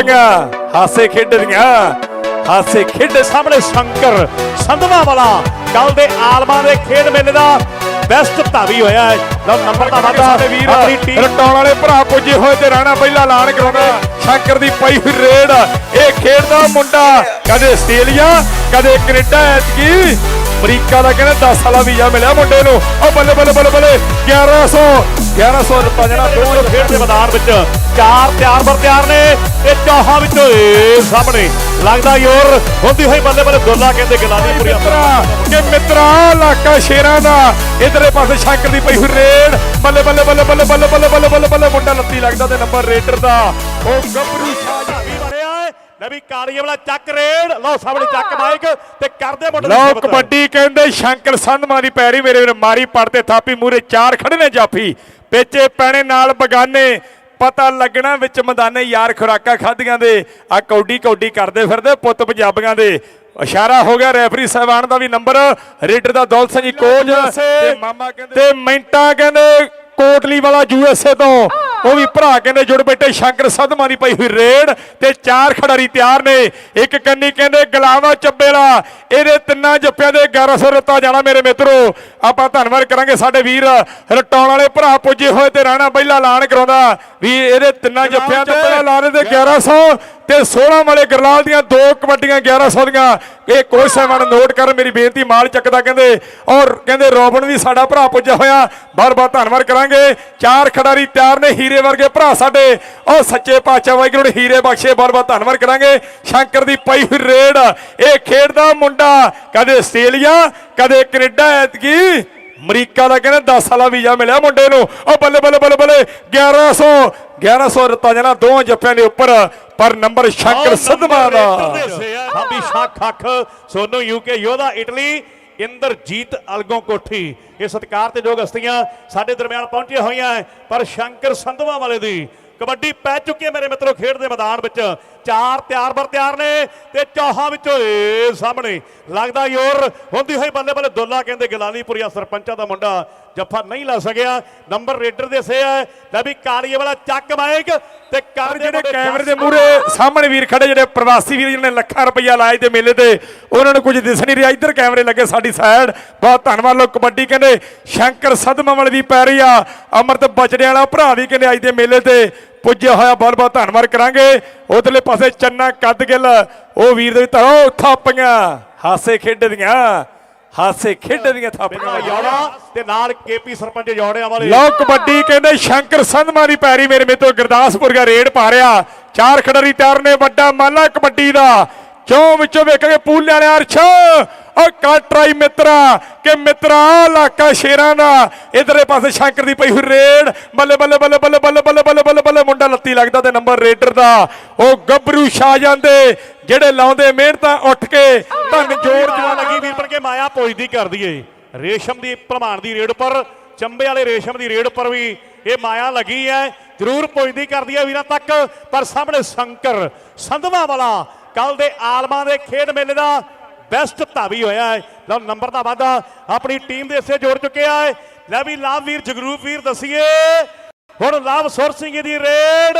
ਥਾਪੀਆਂ ਹਾਸੇ ਖੇਡਦੀਆਂ ਹਾਸੇ ਖੇਡੇ ਸਾਹਮਣੇ ਸ਼ੰਕਰ ਸੰਧਵਾ ਵਾਲਾ। ਕੱਲ ਦੇ ਆਲਮਾਂ ਦੇ ਖੇਡ ਮੇਲੇ ਦਾ ਬੈਸਟ ਧਾਵੀ ਹੋਇਆ ਹੈ। ਲਓ ਨੰਬਰ ਦਾ ਵਾਧਾ। ਸਾਡੇ ਵੀਰ ਆਪਣੀ ਟੀਮ ਰਟਾਉਣ ਵਾਲੇ ਭਰਾ ਪੁੱਜੇ ਹੋਏ ਤੇ ਰਾਣਾ ਪਹਿਲਾ ਐਲਾਨ ਕਰਾਉਂਦਾ ਸ਼ੰਕਰ ਦੀ ਪਈ ਹੋਈ ਰੇਡ। ਇਹ ਖੇਡਦਾ ਮੁੰਡਾ ਕਦੇ ਆਸਟ੍ਰੇਲੀਆ ਕਦੇ ਕੈਨੇਡਾ ਐਤਕੀ। ਅਮਰੀਕਾ ਦਾ ਕਹਿੰਦੇ 10 ਸਾਲਾ ਵੀਜ਼ਾ ਮਿਲਿਆ ਮੁੰਡੇ ਨੂੰ ਉਹ ਬੱਲੇ ਬੱਲੇ ਬੱਲੇ ਬੱਲੇ 1100 1100 ਰੁਪਏ ਜਿਹੜਾ ਦੋ ਖੇਡ ਦੇ ਮੈਦਾਨ ਵਿੱਚ ਚਾਰ ਤਿਆਰ ਬਰ ਤਿਆਰ ਨੇ ਇਹ ਚੌਹਾਂ ਵਿੱਚੋਂ ਇਹ ਸਾਹਮਣੇ ਲੱਗਦਾ ਯੋਰ ਹੁੰਦੀ ਹੋਈ ਬੱਲੇ ਬੱਲੇ ਦੋਲਾ ਕਹਿੰਦੇ ਗਲਾਨੀ ਪੂਰੀ ਕਿ ਮਿੱਤਰਾ ਇਲਾਕਾ ਸ਼ੇਰਾਂ ਦਾ ਇਧਰੇ ਪਾਸੇ ਸ਼ੰਕਰ ਦੀ ਪਈ ਹੋਈ ਰੇਡ ਬੱਲੇ ਬੱਲੇ ਬੱਲੇ ਬੱਲੇ ਬੱਲੇ ਬੱਲੇ ਬੱਲੇ ਬੱਲੇ ਬੱਲੇ ਮੁੰਡਾ ਲੱਤੀ ਲੱਗਦਾ ਤੇ ਨੰਬਰ ਰੇਡਰ ਦਾ ਉਹ ਗੱਭਰੂ ਸ਼ਾਹ ਹੈ ਨਵੀਂ ਕਾਲੀਏ ਵਾਲਾ ਚੱਕ ਰੇਡ। ਲਓ ਸਾਹਮਣੇ ਚੱਕ ਮਾਈਕ ਤੇ ਕਰਦੇ ਮੁੰਡੇ ਲਓ। ਕਬੱਡੀ ਕਹਿੰਦੇ ਸ਼ੰਕਰ ਸੰਧਮਾ ਦੀ ਪੈਰੀ ਮੇਰੇ ਵੀਰ ਮਾਰੀ ਪੜਦੇ ਥਾਪੀ ਮੂਰੇ ਚਾਰ ਖੜੇ ਨੇ ਜਾਫੀ। ਪੇਚੇ ਪੈਣੇ ਨਾਲ ਬਗਾਨੇ ਪਤਾ ਲੱਗਣਾ ਵਿੱਚ ਮੈਦਾਨੇ ਯਾਰ ਖੁਰਾਕਾਂ ਖਾਧੀਆਂ ਦੇ। ਆ ਕੌਡੀ ਕੌਡੀ ਕਰਦੇ ਫਿਰਦੇ ਪੁੱਤ ਪੰਜਾਬੀਆਂ ਦੇ। ਇਸ਼ਾਰਾ ਹੋ ਗਿਆ ਰੈਫਰੀ ਸਾਹਿਬਾਨ ਦਾ ਵੀ ਨੰਬਰ। ਰੇਡਰ ਦਾ ਦੌਲਤ ਸਿੰਘ ਜੀ ਕੋਚ ਤੇ ਮਾਮਾ ਕਹਿੰਦੇ ਤੇ ਮਿੰਟਾਂ ਕਹਿੰਦੇ ਕੋਟਲੀ ਵਾਲਾ ਯੂਐਸਏ ਤੋਂ। ਉਹ ਵੀ ਭਰਾ ਕਹਿੰਦੇ ਜੁੜ ਬੈਠੇ ਸ਼ੰਕਰ ਸਦਮਾ ਦੀ ਪਈ ਹੋਈ ਰੇਡ ਤੇ ਚਾਰ ਖਿਡਾਰੀ ਤਿਆਰ ਨੇ। ਇੱਕ ਕੰਨੀ ਕਹਿੰਦੇ ਗਲਾਵਾ ਚੱਬੇਲਾ ਇਹਦੇ ਤਿੰਨਾਂ ਜੱਫਿਆਂ ਦੇ 1100 ਰੁਪਏ ਜਾਣਾ ਮੇਰੇ ਮਿੱਤਰੋ। ਆਪਾਂ ਧੰਨਵਾਦ ਕਰਾਂਗੇ ਸਾਡੇ ਵੀਰ ਰਟਾਉਣ ਵਾਲੇ ਭਰਾ ਪੁੱਜੇ ਹੋਏ ਤੇ ਰਾਣਾ ਪਹਿਲਾ ਐਲਾਨ ਕਰਾਉਂਦਾ। ਵੀ ਇਹਦੇ ਤਿੰਨਾਂ ਜੱਫਿਆਂ ਤੇ ਪਹਿਲਾ ਐਲਾਨ ਦੇ 1100 ਤੇ 16 ਵਾਲੇ ਗਰਲਾਲ ਦੀਆਂ ਦੋ ਕਬੱਡੀਆਂ 1100 ਦੀਆਂ। ਇਹ ਕੋਈ ਸਹਿਮਾਨ ਨੋਟ ਕਰ, ਮੇਰੀ ਬੇਨਤੀ, ਮਾਲ ਚੱਕਦਾ ਕਹਿੰਦੇ, ਔਰ ਕਹਿੰਦੇ ਰੋਬਨ ਵੀ ਸਾਡਾ ਭਰਾ ਪੁੱਜਿਆ ਹੋਇਆ। ਬਹੁਤ ਬਹੁਤ ਧੰਨਵਾਦ ਕਰਾਂਗੇ। ਚਾਰ ਖਿਡਾਰੀ ਤਿਆਰ ਨੇ, ਹੀਰੇ ਵਰਗੇ ਭਰਾ ਸਾਡੇ। ਔਰ ਸੱਚੇ ਪਾਤਸ਼ਾਹ ਵਾਹਿਗੁਰੂ ਨੇ ਹੀਰੇ ਬਖਸ਼ੇ ਬਹੁਤ ਬਹੁਤ ਧੰਨਵਾਦ ਕਰਾਂਗੇ। ਸ਼ੰਕਰ ਦੀ ਪਈ ਹੋਈ ਰੇਡ, ਇਹ ਖੇਡਦਾ ਮੁੰਡਾ। ਕਦੇ ਆਸਟ੍ਰੇਲੀਆ, ਕਦੇ ਕੈਨੇਡਾ, ਐਤਕੀ ਅਮਰੀਕਾ ਦਾ ਕਹਿੰਦੇ 10 ਸਾਲਾ ਵੀਜ਼ਾ ਮਿਲਿਆ ਮੁੰਡੇ ਨੂੰ। ਉਹ ਬੱਲੇ ਬੱਲੇ ਬੱਲੇ ਬੱਲੇ 1100 1100 ਰੁਪਏ ਜਣਾ ਦੋਹਾਂ ਜੱਫਿਆਂ ਦੇ ਉੱਪਰ ਪਰ ਨੰਬਰ ਸ਼ੰਕਰ ਸਦਮਾ ਦਾ। ਸਾਬੀ ਸ਼ਾਖ ਅੱਖ ਸੋਨੂ ਯੂਕੇ ਯੋਧਾ ਇਟਲੀ ਇੰਦਰਜੀਤ ਅਲਗੋਂ ਕੋਠੀ ਇਹ ਸਤਿਕਾਰ ਤੇ ਯੋਗ ਹਸਤੀਆਂ ਸਾਡੇ ਦਰਮਿਆਨ ਪਹੁੰਚੀਆਂ ਹੋਈਆਂ ਪਰ ਸ਼ੰਕਰ ਸੰਧਵਾ ਵਾਲੇ ਦੀ ਕਬੱਡੀ ਪੈ ਚੁੱਕੀ ਹੈ ਮੇਰੇ ਮਿੱਤਰੋ ਖੇਡ ਦੇ ਮੈਦਾਨ ਵਿੱਚ। ਚਾਰ ਤਿਆਰ ਬਰ ਤਿਆਰ ਨੇ ਤੇ ਚੌਹਾਂ ਵਿੱਚੋਂ ਇਹ ਸਾਹਮਣੇ ਲੱਗਦਾ ਯੋਰ ਹੁੰਦੀ ਹੋਈ ਬੱਲੇ ਬੱਲੇ ਦੋਲਾ ਕਹਿੰਦੇ ਗਲਾਲੀਪੁਰੀਆ ਸਰਪੰਚਾਂ ਦਾ ਮੁੰਡਾ ਜੱਫਾ ਨਹੀਂ ਲਾ ਸਕਿਆ। ਨੰਬਰ ਰੇਡਰ ਦੇ ਸੇ ਹੈ ਲੈ ਵੀ ਕਾਲੀਏ ਵਾਲਾ ਚੱਕ ਮਾਈਕ ਤੇ ਕਰਦੇ ਜਿਹੜੇ ਕੈਮਰੇ ਦੇ ਮੂਹਰੇ ਸਾਹਮਣੇ ਵੀਰ ਖੜੇ ਜਿਹੜੇ ਪ੍ਰਵਾਸੀ ਵੀਰ ਜਿਹਨੇ ਲੱਖਾਂ ਰੁਪਈਆ ਲਾਏ ਤੇ ਮੇਲੇ ਤੇ ਉਹਨਾਂ ਨੂੰ ਕੁਝ ਦਿਸ ਨਹੀਂ ਰਿਹਾ। ਇੱਧਰ ਕੈਮਰੇ ਲੱਗੇ ਸਾਡੀ ਸਾਈਡ। ਬਹੁਤ ਧੰਨਵਾਦ ਲੋ ਕਬੱਡੀ ਕਹਿੰਦੇ ਸ਼ੰਕਰ ਸਦਮਾ ਵਾਲੇ ਦੀ ਪੈ ਰਹੀ ਆ। ਅਮਰਤ ਬਚੜੇ ਵਾਲਾ ਭਰਾ ਵੀ ਕਹਿੰਦੇ ਅੱਜ ਦੇ ਮੇਲੇ ਤੇ ਪੁੱਜਿਆ ਹੋਇਆ ਬਹੁਤ ਬਹੁਤ ਧੰਨਵਾਦ ਕਰਾਂਗੇ। ਉਧਰਲੇ ਪਾਸੇ ਚੰਨਾ ਕੱਦ ਗਿੱਲ ਉਹ ਵੀਰ ਦੇ ਤਰੋ ਥਾਪੀਆਂ ਹਾਸੇ ਖੇਡਦੀਆਂ ਹਾਸੇ ਖੇਡਦੀਆਂ ਥਾਪੀਆਂ। ਯੌੜਾ ਤੇ ਨਾਲ ਕੇਪੀ ਸਰਪੰਚ ਯੌੜਿਆਂ ਵਾਲੇ। ਲਓ ਕਬੱਡੀ ਕਹਿੰਦੇ ਸ਼ੰਕਰ ਸੰਧਮਾ ਦੀ ਪੈਰੀ ਮੇਰੇ ਮੇਤੋਂ ਗੁਰਦਾਸਪੁਰ ਦਾ ਰੇਡ ਪਾ ਰਿਆ ਚਾਰ ਖਿਡਾਰੀ ਤਿਆਰ ਨੇ ਵੱਡਾ ਮਾਲਾ ਕਬੱਡੀ ਦਾ। ਚੋਂ ਵਿੱਚੋਂ ਵੇਖਾਂਗੇ ਪੂਲੇ ਵਾਲੇ ਅਰਸ਼। ਓ ਕਾਟਰਾਈ ਮਿੱਤਰਾ ਕਿ ਮਿੱਤਰਾ ਇਲਾਕਾ ਸ਼ੇਰਾਂ ਦਾ। ਇਧਰਲੇ ਪਾਸੇ ਸ਼ੰਕਰ ਦੀ ਪਈ ਹੋਈ ਰੇਡ। ਬੱਲੇ ਬੱਲੇ ਬੱਲੇ ਬੱਲੇ ਬੱਲੇ ਬੱਲੇ ਬੱਲੇ ਬੱਲੇ ਬੱਲੇ ਮੁੰਡਾ ਲੱਤੀ ਲੱਗਦਾ ਤੇ ਨੰਬਰ ਰੇਡਰ ਦਾ। ਉਹ ਗੱਭਰੂ ਛਾ ਜਾਂਦੇ ਜਿਹੜੇ ਲਾਉਂਦੇ ਮਿਹਨਤਾਂ ਉੱਠ ਕੇ। ਧੰਨ ਜੋਰ ਜਵਾ ਲੱਗੀ ਵੀਰ ਬਣ ਕੇ ਮਾਇਆ ਪੁੱਜਦੀ ਕਰਦੀ ਏ। ਰੇਸ਼ਮ ਦੀ ਭਲਮਾਨ ਦੀ ਰੇਡ ਪਰ ਚੰਬੇ ਵਾਲੇ ਰੇਸ਼ਮ ਦੀ ਰੇਡ ਪਰ ਵੀ ਇਹ ਮਾਇਆ ਲੱਗੀ ਹੈ ਜ਼ਰੂਰ ਪੁੱਜਦੀ ਕਰਦੀ ਹੈ ਵੀਰਾਂ ਤੱਕ। ਪਰ ਸਾਹਮਣੇ ਸ਼ੰਕਰ ਸੰਧਵਾ ਵਾਲਾ ਕੱਲ ਦੇ ਆਲਮਾਂ ਦੇ ਖੇਡ ਮੇਲੇ ਦਾ ਬੈਸਟ ਧਾਵੀ ਹੋਇਆ ਹੈ। ਲਓ ਨੰਬਰ ਦਾ ਵਾਧਾ ਆਪਣੀ ਟੀਮ ਦੇ ਹਿੱਸੇ ਜੋੜ ਚੁੱਕਿਆ ਹੈ। ਲੈ ਵੀ ਲਾਭ ਵੀਰ, ਜਗਰੂਪ ਵੀਰ, ਦਸੀਏ। ਹੁਣ ਲਾਭ ਸੁਰ ਸਿੰਘ ਦੀ ਰੇਡ।